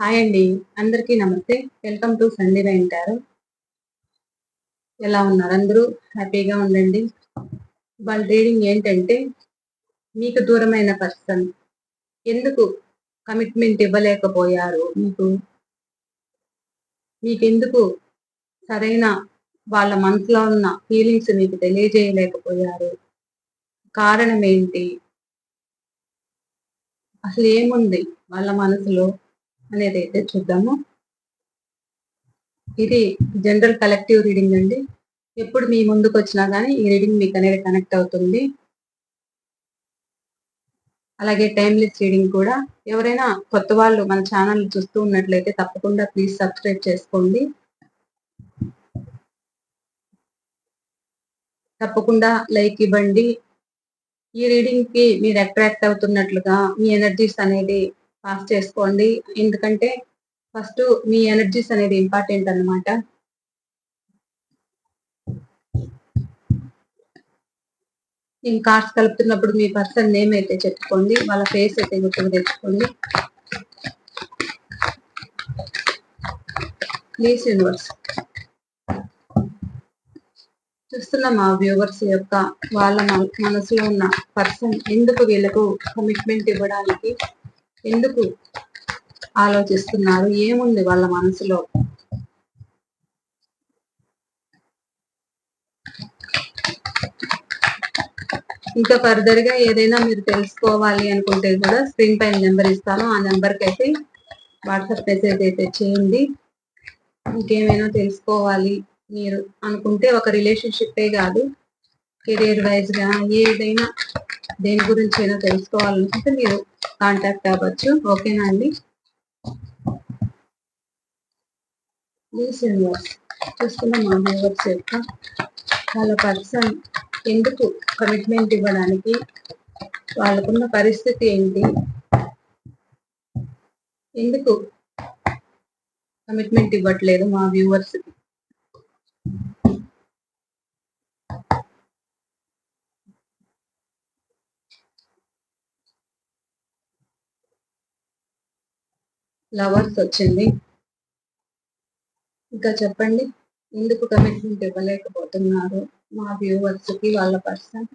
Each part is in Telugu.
హాయ్ అండి. అందరికీ నమస్తే. వెల్కమ్ టు సందీప్ అంటారు ఎలా ఉన్నారు? అందరూ హ్యాపీగా ఉండండి. వాళ్ళ రీడింగ్ ఏంటంటే మీకు దూరమైన పర్సన్ ఎందుకు కమిట్మెంట్ ఇవ్వలేకపోయారు మీకు? మీకెందుకు సరైన వాళ్ళ మనసులో ఉన్న ఫీలింగ్స్ మీకు తెలియజేయలేకపోయారు? కారణం ఏంటి? అసలు ఏముంది వాళ్ళ మనసులో? అనేది అయితే చూద్దాము. ఇది జనరల్ కలెక్టివ్ రీడింగ్ అండి. ఎప్పుడు మీ ముందుకు వచ్చినా కానీ ఈ రీడింగ్ మీకు అనేది కనెక్ట్ అవుతుంది. అలాగే టైమ్లెస్ రీడింగ్ కూడా. ఎవరైనా కొత్త వాళ్ళు మన ఛానల్ చూస్తూ ఉన్నట్లయితే తప్పకుండా ప్లీజ్ సబ్స్క్రైబ్ చేసుకోండి. తప్పకుండా లైక్ ఇవ్వండి. ఈ రీడింగ్కి మీరు అట్రాక్ట్ అవుతున్నట్లుగా మీ ఎనర్జీస్ అనేది పాస్ చేసుకోండి. ఎందుకంటే ఫస్ట్ మీ ఎనర్జీస్ అనేది ఇంపార్టెంట్ అనమాట నేను కార్డ్స్ కలుపుతున్నప్పుడు మీ పర్సన్ నేమ్ అయితే చెప్పుకోండి. వాళ్ళ ఫేస్ అయితే గుర్తుకు తెచ్చుకోండి. ప్లీజ్ యూనివర్స్ చూస్తున్న మా వ్యూవర్స్ యొక్క వాళ్ళ మనసులో ఉన్న పర్సన్ ఎందుకు వీళ్ళకు కమిట్మెంట్ ఇవ్వడానికి ఎందుకు ఆలోచిస్తున్నారు? ఏముంది వాళ్ళ మనసులో? ఇంకా ఫర్దర్గా ఏదైనా మీరు తెలుసుకోవాలి అనుకుంటే కూడా స్క్రీన్ పైన నెంబర్ ఇస్తాను. ఆ నెంబర్కి అయితే వాట్సాప్ మెసేజ్ అయితే చేయండి. ఇంకేమైనా తెలుసుకోవాలి మీరు అనుకుంటే ఒక రిలేషన్షిప్పే కాదు కెరీర్ వైజ్గా ఏదైనా దేని గురించి అయినా తెలుసుకోవాలనుకుంటే మీరు కాంటాక్ట్ అవ్వచ్చు. ఓకేనా అండి? చూస్తున్న మా వ్యూవర్స్ యొక్క వాళ్ళ పర్సన్ ఎందుకు కమిట్మెంట్ ఇవ్వడానికి వాళ్ళకున్న పరిస్థితి ఏంటి? ఎందుకు కమిట్మెంట్ ఇవ్వట్లేదు మా వ్యూవర్స్ లవర్స్ వచ్చింది. ఇంకా చెప్పండి ఎందుకు కమిట్మెంట్ ఇవ్వలేకపోతున్నారు మా వ్యూవర్స్కి వాళ్ళ person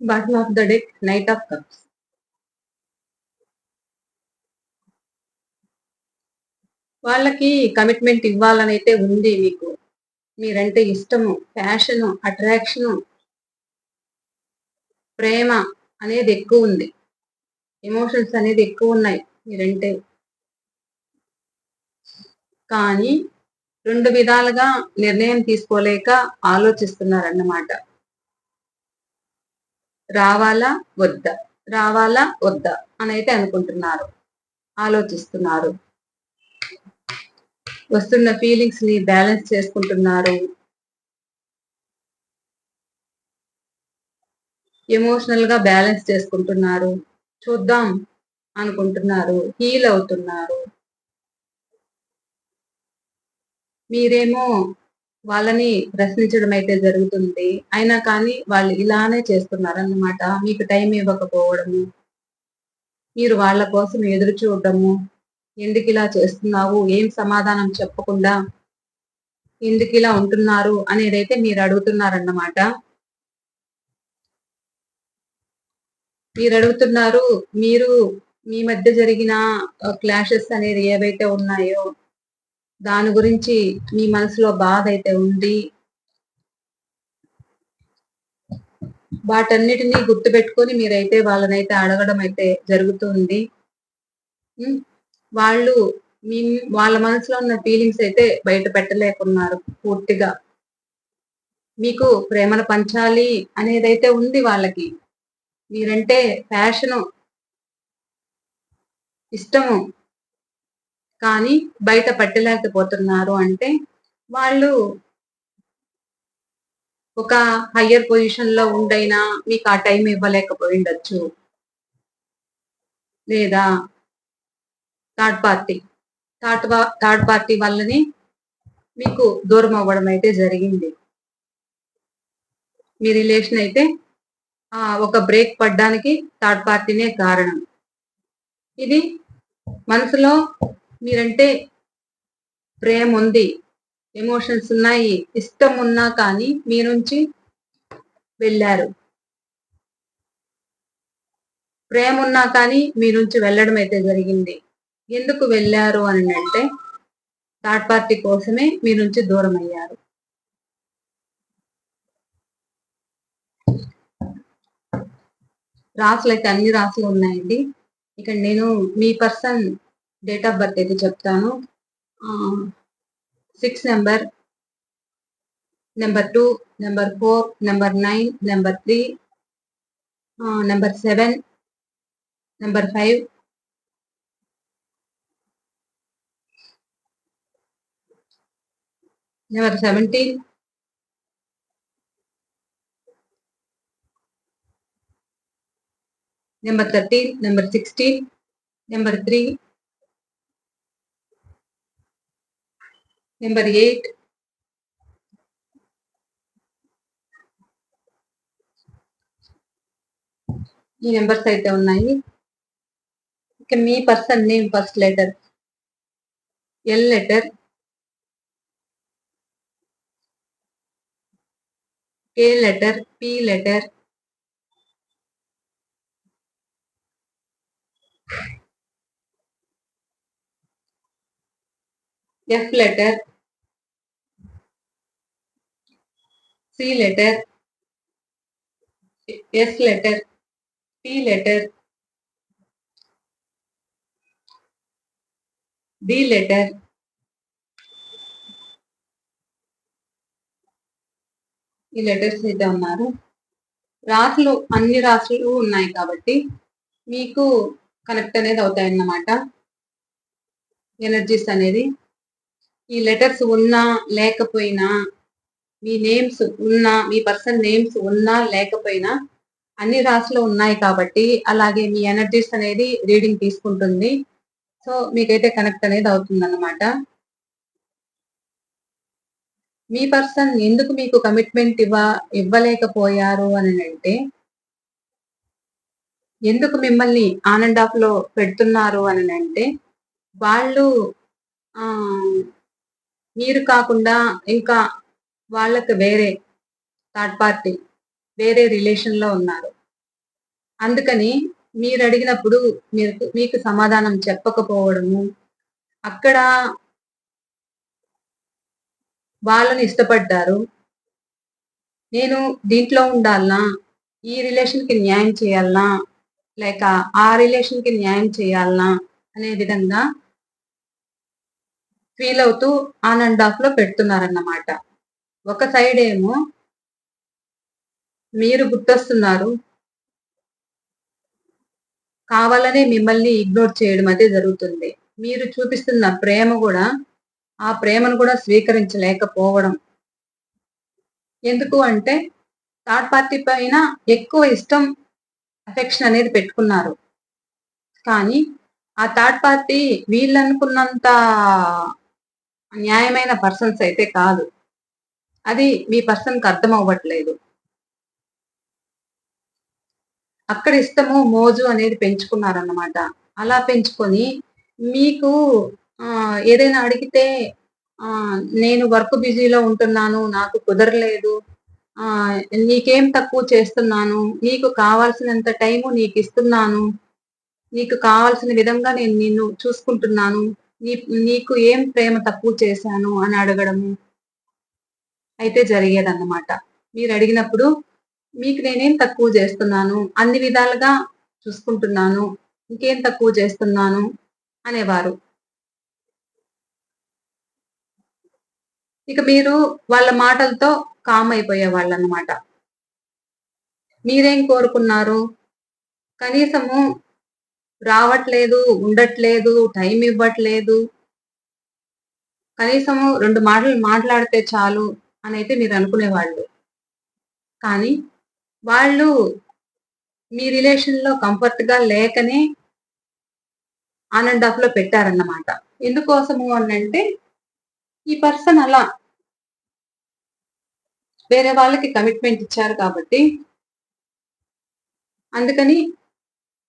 bottom of the deck knight of cups వాళ్ళకి కమిట్మెంట్ ఇవ్వాలని అయితే ఉంది మీకు. మీరంటే ఇష్టము ప్యాషను అట్రాక్షను ప్రేమ అనేది ఎక్కువ ఉంది. ఎమోషన్స్ అనేది ఎక్కువ ఉన్నాయి మీరంటే. కానీ రెండు విధాలుగా నిర్ణయం తీసుకోలేక ఆలోచిస్తున్నారన్నమాట. రావాలా వద్దా? రావాలా వద్దా? అని అయితే అనుకుంటున్నారు. ఆలోచిస్తున్నారు. వస్తున్న ఫీలింగ్స్ని బ్యాలెన్స్ చేసుకుంటున్నారు. ఎమోషనల్గా బ్యాలెన్స్ చేసుకుంటున్నారు. చూద్దాం అనుకుంటున్నారు. హీల్ అవుతున్నారు. మీరేమో వాళ్ళని ప్రశ్నించడం అయితే జరుగుతుంది. అయినా కానీ వాళ్ళు ఇలానే చేస్తున్నారు అన్నమాట మీకు టైం ఇవ్వకపోవడము మీరు వాళ్ళ కోసం ఎదురు చూడటము ఎందుకు ఇలా చేస్తున్నావు? ఏం సమాధానం చెప్పకుండా ఎందుకు ఇలా ఉంటున్నారు? అనేది అయితే మీరు అడుగుతున్నారన్నమాట. మీరు అడుగుతున్నారు మీరు మీ మధ్య జరిగిన క్లాషెస్ అనేది ఏవైతే ఉన్నాయో దాని గురించి మీ మనసులో బాధ అయితే ఉంది. వాటన్నిటినీ గుర్తుపెట్టుకొని మీరైతే వాళ్ళనైతే అడగడం అయితే జరుగుతుంది. వాళ్ళు మీ వాళ్ళ మనసులో ఉన్న ఫీలింగ్స్ అయితే బయట పెట్టలేకున్నారు పూర్తిగా. మీకు ప్రేమను పంచాలి అనేదైతే ఉంది వాళ్ళకి. మీరంటే ప్యాషను ఇష్టము. కానీ బయట పట్టలేకపోతున్నారు అంటే వాళ్ళు ఒక హయ్యర్ పొజిషన్లో ఉండైనా మీకు ఆ టైం ఇవ్వలేకపోయిండొచ్చు. లేదా third party third third party వల్లనే మీకు దూరం అవ్వడం అయితే జరిగింది. మీ రిలేషన్ అయితే ఆ ఒక బ్రేక్ పడ్డానికి థర్డ్ పార్టీనే కారణం. ఇది మనసులో మీరంటే ప్రేమ ఉంది ఎమోషన్స్ ఉన్నాయి ఇష్టం ఉన్నా కానీ మీ నుంచి వెళ్ళారు. ప్రేమ ఉన్నా కానీ మీ నుంచి వెళ్ళడం అయితే జరిగింది. ఎందుకు వెళ్ళారు అని అంటే థర్డ్ పార్టీ కోసమే మీ నుంచి దూరం అయ్యారు. రాసులు అయితే అన్ని రాసులు ఉన్నాయండి. ఇక్కడ నేను మీ పర్సన్ డేట్ ఆఫ్ బర్త్ అయితే చెప్తాను. Six number number two number four number nine number three number seven number five number seventeen number thirteen number sixteen number three number eight ఈ నెంబర్స్ అయితే ఉన్నాయి ఇక మీ person name first letter L letter K letter P letter F letter C letter S letter T letter D letter ఈ లెటర్స్ అయితే ఉన్నారు రాసులు అన్ని రాసులు ఉన్నాయి కాబట్టి మీకు కనెక్ట్ అనేది అవుతాయి అన్నమాట ఎనర్జీస్ అనేది. ఈ లెటర్స్ ఉన్నా లేకపోయినా మీ నేమ్స్ ఉన్నా మీ పర్సన్ నేమ్స్ ఉన్నా లేకపోయినా అన్ని రాసులు ఉన్నాయి కాబట్టి అలాగే మీ ఎనర్జీస్ అనేది రీడింగ్ తీసుకుంటుంది. సో మీకైతే కనెక్ట్ అనేది అవుతుందన్నమాట. మీ పర్సన్ ఎందుకు మీకు కమిట్మెంట్ ఇవ్వ ఇవ్వలేకపోయారు అని అంటే ఎందుకు మిమ్మల్ని ఆనండ్ ఆఫ్లో పెడుతున్నారు అని అంటే వాళ్ళు మీరు కాకుండా ఇంకా వాళ్ళకి వేరే థర్డ్ పార్టీ వేరే రిలేషన్లో ఉన్నారు. అందుకని మీరు అడిగినప్పుడు మీరు మీకు సమాధానం చెప్పకపోవడము అక్కడ వాళ్ళని ఇష్టపడ్డారు. నేను దీంట్లో ఉండాలనా? ఈ రిలేషన్కి న్యాయం చేయాలనా? లేక ఆ రిలేషన్కి న్యాయం చేయాలనా? అనే విధంగా ఫీల్ అవుతూ ఆన్ అండ్ ఆఫ్లో పెడుతున్నారన్నమాట. ఒక సైడ్ ఏమో మీరు గుర్తొస్తున్నారు. కావాలనే మిమ్మల్ని ఇగ్నోర్ చేయడం అయితే జరుగుతుంది. మీరు చూపిస్తున్న ప్రేమ కూడా ఆ ప్రేమను కూడా స్వీకరించలేకపోవడం. ఎందుకు అంటే థర్డ్ పార్టీ పైన ఎక్కువ ఇష్టం అఫెక్షన్ అనేది పెట్టుకున్నారు. కానీ ఆ థర్డ్ పార్టీ వీళ్ళనుకున్నంత న్యాయమైన పర్సన్స్ అయితే కాదు. అది మీ పర్సన్కి అర్థం అవ్వట్లేదు అక్కడ ఇష్టము మోజు అనేది పెంచుకున్నారన్నమాట. అలా పెంచుకొని మీకు ఆ, ఏదైనా అడిగితే ఆ, నేను వర్క్ బిజీలో ఉంటున్నాను నాకు కుదరలేదు ఆ, నీకేం తక్కువ చేస్తున్నాను నీకు కావాల్సినంత టైము నీకు ఇస్తున్నాను నీకు కావాల్సిన విధంగా నేను నిన్ను చూసుకుంటున్నాను నీ నీకు ఏం ప్రేమ తక్కువ చేశాను అని అడగడము అయితే జరిగేదన్నమాట. మీరు అడిగినప్పుడు మీకు నేనేం తక్కువ చేస్తున్నాను అన్ని విధాలుగా చూసుకుంటున్నాను ఇంకేం తక్కువ చేస్తున్నాను అనేవారు. ఇక మీరు వాళ్ళ మాటలతో కామ్ అయిపోయే వాళ్ళు అన్నమాట మీరేం కోరుకున్నారు? కనీసము రావట్లేదు ఉండట్లేదు టైం ఇవ్వట్లేదు. కనీసము రెండు మాటలు మాట్లాడితే చాలు అని అయితే మీరు అనుకునేవాళ్ళు. కానీ వాళ్ళు మీ రిలేషన్లో కంఫర్ట్గా లేకనే ఆన్ అండ్లో పెట్టారన్నమాట. ఎందుకోసము అని అంటే ఈ పర్సన్ అలా వేరే వాళ్ళకి కమిట్మెంట్ ఇచ్చారు కాబట్టి అందుకని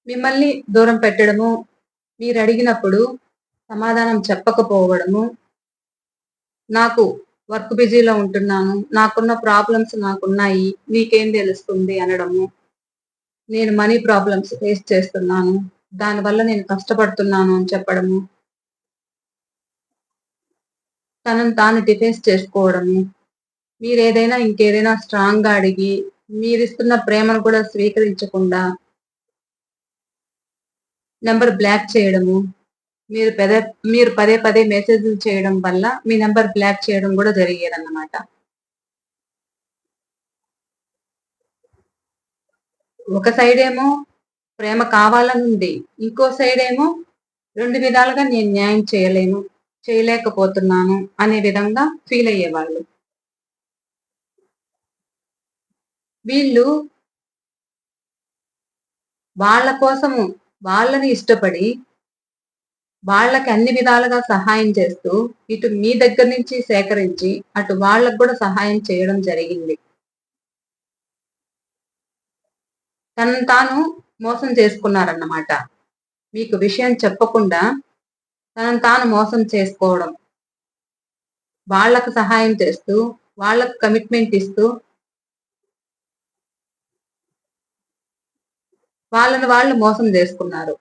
మిమ్మల్ని దూరం పెట్టడము మీరు అడిగినప్పుడు సమాధానం చెప్పకపోవడము నాకు వర్క్ బిజీలో ఉంటున్నాను నాకున్న ప్రాబ్లమ్స్ నాకున్నాయి మీకేం తెలుస్తుంది అనడము నేను మనీ ప్రాబ్లమ్స్ ఫేస్ చేస్తున్నాను దానివల్ల నేను కష్టపడుతున్నాను అని చెప్పడము తనను తాను డిఫెన్స్ చేసుకోవడము మీరు ఏదైనా ఇంకేదైనా స్ట్రాంగ్గా అడిగి మీరిస్తున్న ప్రేమను కూడా స్వీకరించకుండా నెంబర్ బ్లాక్ చేయడము మీరు పదే మీరు పదే పదే మెసేజ్లు చేయడం వల్ల మీ నెంబర్ బ్లాక్ చేయడం కూడా జరిగేదన్నమాట. ఒక సైడ్ ఏమో ప్రేమ కావాలనుంది ఇంకో సైడ్ ఏమో రెండు విధాలుగా నేను న్యాయం చేయలేను చేయలేకపోతున్నాను అనే విధంగా ఫీల్ అయ్యేవాళ్ళు. వీళ్ళు వాళ్ళ కోసము వాళ్ళని ఇష్టపడి వాళ్ళకి అన్ని విధాలుగా సహాయం చేస్తూ ఇటు మీ దగ్గర నుంచి సేకరించి అటు వాళ్ళకు కూడా సహాయం చేయడం జరిగింది. తనను తాను మోసం చేసుకున్నారన్నమాట. మీకు విషయం చెప్పకుండా తనను తాను మోసం చేసుకోవడం. వాళ్ళకు సహాయం చేస్తూ వాళ్ళకు కమిట్మెంట్ ఇస్తూ వాళ్ళని వాళ్ళు మోసం చేసుకున్నారు.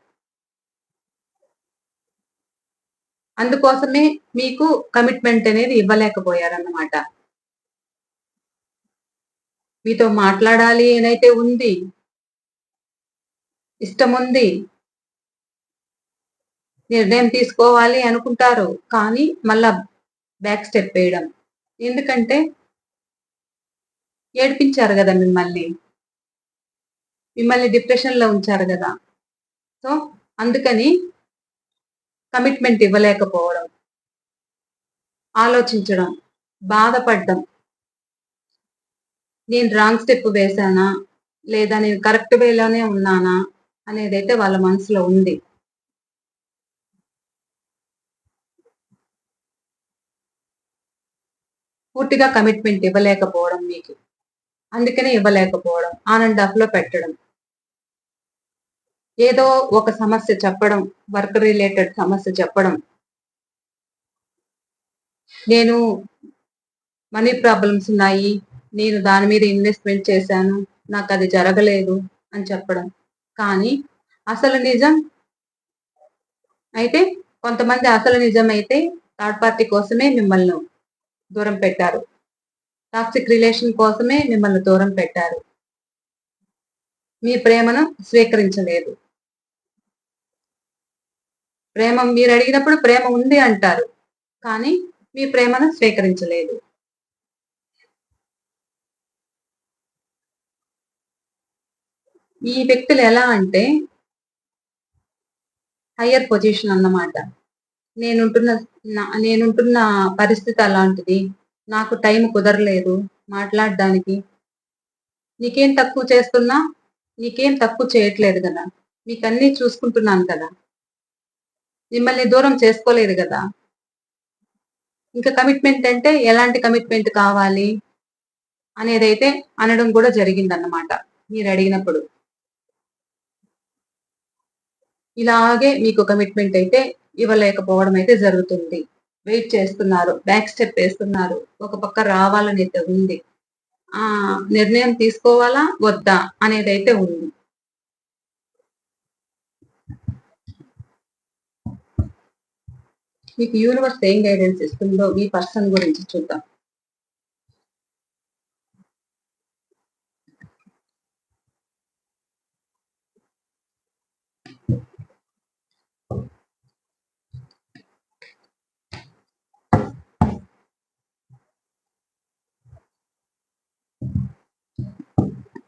అందుకోసమే మీకు కమిట్మెంట్ అనేది ఇవ్వలేకపోయారన్నమాట. మీతో మాట్లాడాలి అనైతే ఉంది ఇష్టం ఉంది నిర్ణయం తీసుకోవాలి అనుకుంటారు కానీ మళ్ళా బ్యాక్ స్టెప్ వేయడం. ఎందుకంటే ఏడిపించారు కదా మిమ్మల్ని. మిమ్మల్ని డిప్రెషన్లో ఉంచారు కదా. సో అందుకని కమిట్మెంట్ ఇవ్వలేకపోవడం ఆలోచించడం బాధపడడం. నేను రాంగ్ స్టెప్ వేశానా? లేదా నేను కరెక్ట్ వేలోనే ఉన్నానా? అనేది అయితే వాళ్ళ మనసులో ఉంది. పూర్తిగా కమిట్మెంట్ ఇవ్వలేకపోవడం మీకు. అందుకనే ఇవ్వలేకపోవడం ఆన్ అండ్ ఆఫ్లో పెట్టడం. ఏదో ఒక సమస్య చెప్పడం వర్క్ రిలేటెడ్ సమస్య చెప్పడం. నేను మనీ ప్రాబ్లమ్స్ ఉన్నాయి నేను దాని మీద ఇన్వెస్ట్మెంట్ చేశాను నాకు అది జరగలేదు అని చెప్పడం. కానీ అసలు నిజం అయితే కొంతమంది అసలు నిజం అయితే థర్డ్ పార్టీ కోసమే మిమ్మల్ని దూరం పెట్టారు. టాక్సిక్ రిలేషన్ కోసమే మిమ్మల్ని దూరం పెట్టారు. మీ ప్రేమను స్వీకరించలేదు. ప్రేమ మీరు అడిగినప్పుడు ప్రేమ ఉంది అంటారు కానీ మీ ప్రేమను స్వీకరించలేదు. ఈ వ్యక్తులు ఎలా అంటే హయ్యర్ పొజిషన్ అన్నమాట. నేనుంటున్న నేనుంటున్న పరిస్థితి అలాంటిది నాకు టైం కుదరలేదు మాట్లాడడానికి. నీకేం తక్కువ చేస్తున్నా నీకేం తక్కువ చేయట్లేదు కదా. మీకు అన్ని చూసుకుంటున్నాను కదా. మిమ్మల్ని దూరం చేసుకోలేదు కదా. ఇంకా కమిట్మెంట్ అంటే ఎలాంటి కమిట్మెంట్ కావాలి? అనేది అయితే అనడం కూడా జరిగిందన్నమాట మీరు అడిగినప్పుడు. ఇలాగే మీకు కమిట్మెంట్ అయితే ఇవ్వలేకపోవడం అయితే జరుగుతుంది. వెయిట్ చేస్తున్నారు బ్యాక్ స్టెప్ వేస్తున్నారు ఒక పక్క రావాలని అయితే ఉంది. ఆ నిర్ణయం తీసుకోవాలా? వద్దా? అనేది అయితే ఉంది. మీకు యూనివర్స్ ఏం గైడెన్స్ ఇస్తుందో మీ పర్సన్ గురించి చూద్దాం.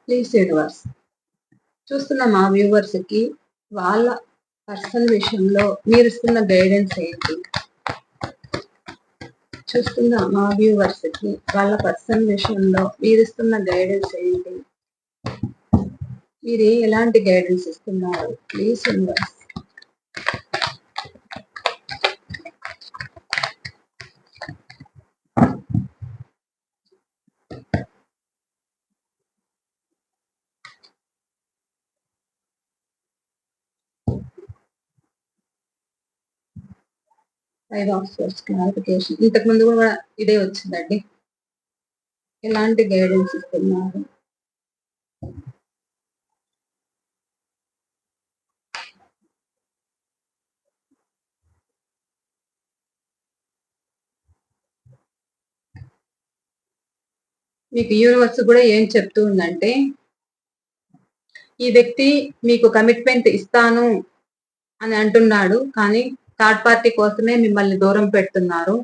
ప్లీజ్ యూనివర్స్ చూస్తున్న మా వ్యూవర్స్కి వాళ్ళ పర్సనల్ విషయంలో మీరు ఇస్తున్న గైడెన్స్ ఏంటి? చూస్తున్న మా వ్యూవర్స్కి వాళ్ళ పర్సనల్ విషయంలో మీరు ఇస్తున్న గైడెన్స్ ఏంటి? మీరు ఎలాంటి గైడెన్స్ ఇస్తున్నారు? Please universe five of swords clarification ఇంతకు ముందు కూడా ఇదే వచ్చిందండి. ఎలాంటి గైడెన్స్ ఇస్తున్నారు. మీకు యూనివర్స్ కూడా ఏం చెప్తూ ఉందంటే ఈ వ్యక్తి మీకు కమిట్మెంట్ ఇస్తాను అని అంటున్నాడు కానీ థర్డ్ పార్టీ కోసమే మిమ్మల్ని దూరం పెడుతున్నారు.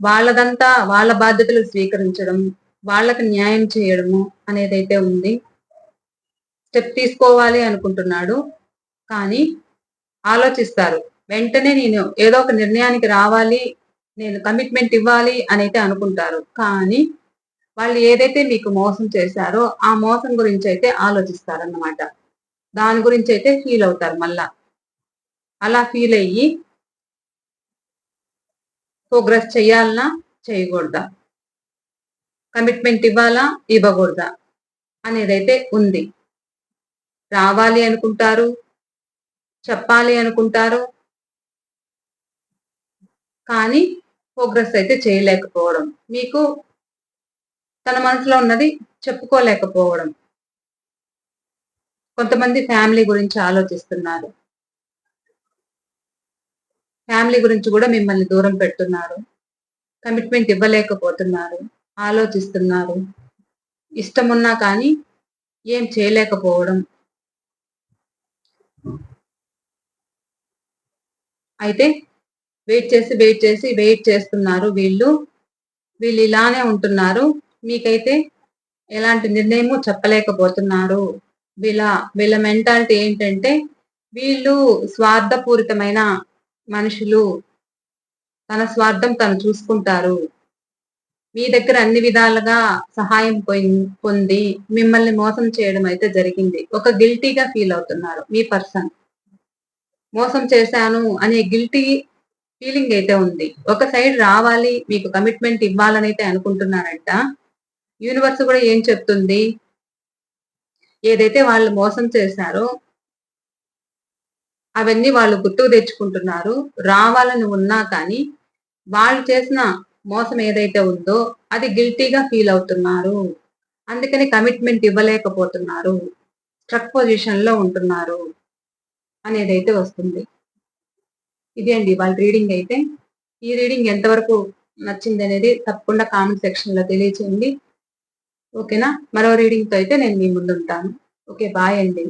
వాళ్ళదంతా వాళ్ళ బాధ్యతలు స్వీకరించడం వాళ్ళకి న్యాయం చేయడము అనేది అయితే ఉంది. స్టెప్ తీసుకోవాలి అనుకుంటున్నాడు. కానీ ఆలోచిస్తారు. వెంటనే నేను ఏదో ఒక నిర్ణయానికి రావాలి నేను కమిట్మెంట్ ఇవ్వాలి అని అయితే అనుకుంటారు. కానీ వాళ్ళు ఏదైతే మీకు మోసం చేశారో ఆ మోసం గురించి అయితే ఆలోచిస్తారన్నమాట. దాని గురించి అయితే ఫీల్ అవుతారు మళ్ళా. అలా ఫీల్ అయ్యి ప్రోగ్రెస్ చేయాలనా? చేయకూడదా? కమిట్మెంట్ ఇవ్వాలా? ఇవ్వకూడదా? అనేదైతే ఉంది. రావాలి అనుకుంటారు? చెప్పాలి అనుకుంటారు? కానీ ప్రోగ్రెస్ అయితే చేయలేకపోవడం. మీకు తన మనసులో ఉన్నది చెప్పుకోలేకపోవడం. కొంతమంది ఫ్యామిలీ గురించి ఆలోచిస్తున్నారు. ఫ్యామిలీ గురించి కూడా మిమ్మల్ని దూరం పెడుతున్నారు. కమిట్మెంట్ ఇవ్వలేకపోతున్నారు. ఆలోచిస్తున్నారు. ఇష్టం ఉన్నా కానీ ఏం చేయలేకపోవడం. అయితే వెయిట్ చేసి వెయిట్ చేసి వెయిట్ చేస్తున్నారు వీళ్ళు. వీళ్ళు ఇలానే ఉంటున్నారు. మీకైతే ఎలాంటి నిర్ణయము చెప్పలేకపోతున్నారు. వీళ్ళ వీళ్ళ మెంటాలిటీ ఏంటంటే వీళ్ళు స్వార్థపూరితమైన మనుషులు. తన స్వార్థం తను చూసుకుంటారు. మీ దగ్గర అన్ని విధాలుగా సహాయం పొంది మిమ్మల్ని మోసం చేయడం అయితే జరిగింది. ఒక గిల్టీగా ఫీల్ అవుతున్నారు మీ పర్సన్. మోసం చేశాను అనే గిల్టీ ఫీలింగ్ అయితే ఉంది. ఒక సైడ్ రావాలి మీకు కమిట్మెంట్ ఇవ్వాలని అయితే అనుకుంటున్నారంట. యూనివర్స్ కూడా ఏం చెప్తుంది? ఏదైతే వాళ్ళు మోసం చేశారో అవన్నీ వాళ్ళు గుర్తుకు తెచ్చుకుంటున్నారు. రావాలని ఉన్నా కానీ వాళ్ళు చేసిన మోసం ఏదైతే ఉందో అది గిల్టీగా ఫీల్ అవుతున్నారు. అందుకని కమిట్మెంట్ ఇవ్వలేకపోతున్నారు. స్ట్రక్ పొజిషన్లో ఉంటున్నారు అనేది అయితే వస్తుంది. ఇది అండి వాళ్ళ రీడింగ్ అయితే. ఈ రీడింగ్ ఎంతవరకు నచ్చింది అనేది తప్పకుండా కామెంట్ సెక్షన్లో తెలియచేయండి. ఓకేనా? మరో రీడింగ్తో అయితే నేను మీ ముందు ఉంటాను ఓకే బాయ్ అండి.